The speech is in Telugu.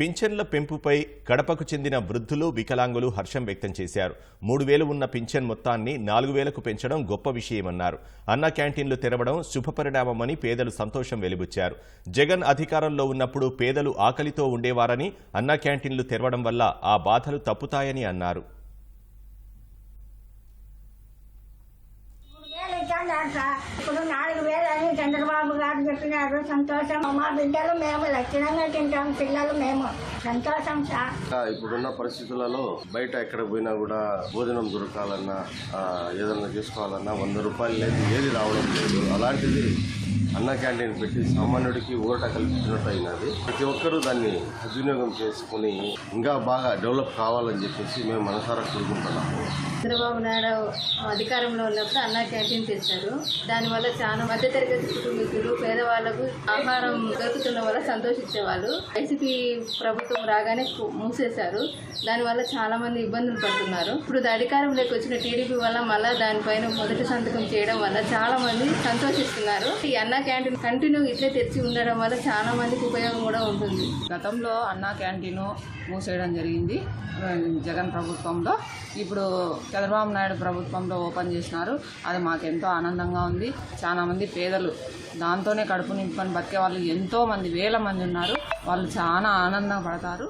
పింఛన్ల పెంపుపై కడపకు చెందిన వృద్ధులు వికలాంగులు హర్షం వ్యక్తం చేశారు. మూడు వేలు ఉన్న పింఛన్ మొత్తాన్ని నాలుగు వేలకు పెంచడం గొప్ప విషయమన్నారు. అన్న క్యాంటీన్లు తెరవడం శుభపరిణామమని పేదలు సంతోషం వెలిబుచ్చారు. జగన్ అధికారంలో ఉన్నప్పుడు పేదలు ఆకలితో ఉండేవారని అన్న క్యాంటీన్లు తెరవడం వల్ల ఆ బాధలు తప్పుతాయని అన్నారు. ఇప్పుడు నాలుగు వేలు అని అని చెప్పినారు. సంతోషం. మా బిడ్డలు మేము లక్షణంగా తింటాం. పిల్లలు మేము. సంతోషం సార్. ఇప్పుడున్న పరిస్థితులలో బయట ఎక్కడ పోయినా కూడా భోజనం దొరకాలన్నా ఏదన్నా చేసుకోవాలన్నా వంద రూపాయలు లేదు ఏది రావడం లేదు. అలాంటిది అన్న క్యాంటీన్ పెట్టి సామాన్యుడికి ఊరట కల్పించినట్టు అయినది ప్రతి ఒక్కరూ దాన్ని సద్వినియోగం చేసుకుని ఇంకా బాగా డెవలప్ కావాలని చెప్పేసి మేము మనసారా కోరుకుంటున్నాము చంద్రబాబు నాయుడు అధికారంలో ఉన్నప్పుడు అన్న క్యాంటీన్ తెచ్చారు. దానివల్ల చాలా మధ్యతరగతి కుటుంబీకులు పేదవాళ్ళకు ఆహారం దొరుకుతుండడం వల్ల సంతోషించేవాళ్ళు. వైసీపీ ప్రభుత్వం రాగానే మూసేశారు. దానివల్ల చాలా మంది ఇబ్బందులు పడుతున్నారు. ఇప్పుడు అధికారంలోకి వచ్చిన టీడీపీ వల్ల మళ్ళీ దానిపైన మొదటి సంతకం చేయడం వల్ల చాలా మంది సంతోషిస్తున్నారు. ఈ అన్న క్యాంటీన్ కంటిన్యూ ఇట్లే తెరిచి ఉండడం వల్ల చాలా మందికి ఉపయోగం కూడా ఉంటుంది. గతంలో అన్నా క్యాంటీను మూసేయడం జరిగింది. జగన్ ప్రభుత్వంలో ఇప్పుడు చంద్రబాబు నాయుడు ప్రభుత్వంలో ఓపెన్ చేసినారు. అది మాకెంతో ఆనందంగా ఉంది. చాలామంది పేదలు దాంతోనే కడుపు నింపుకొని బతికే వాళ్ళు ఎంతో మంది వేల మంది ఉన్నారు. వాళ్ళు చాలా ఆనందపడతారు.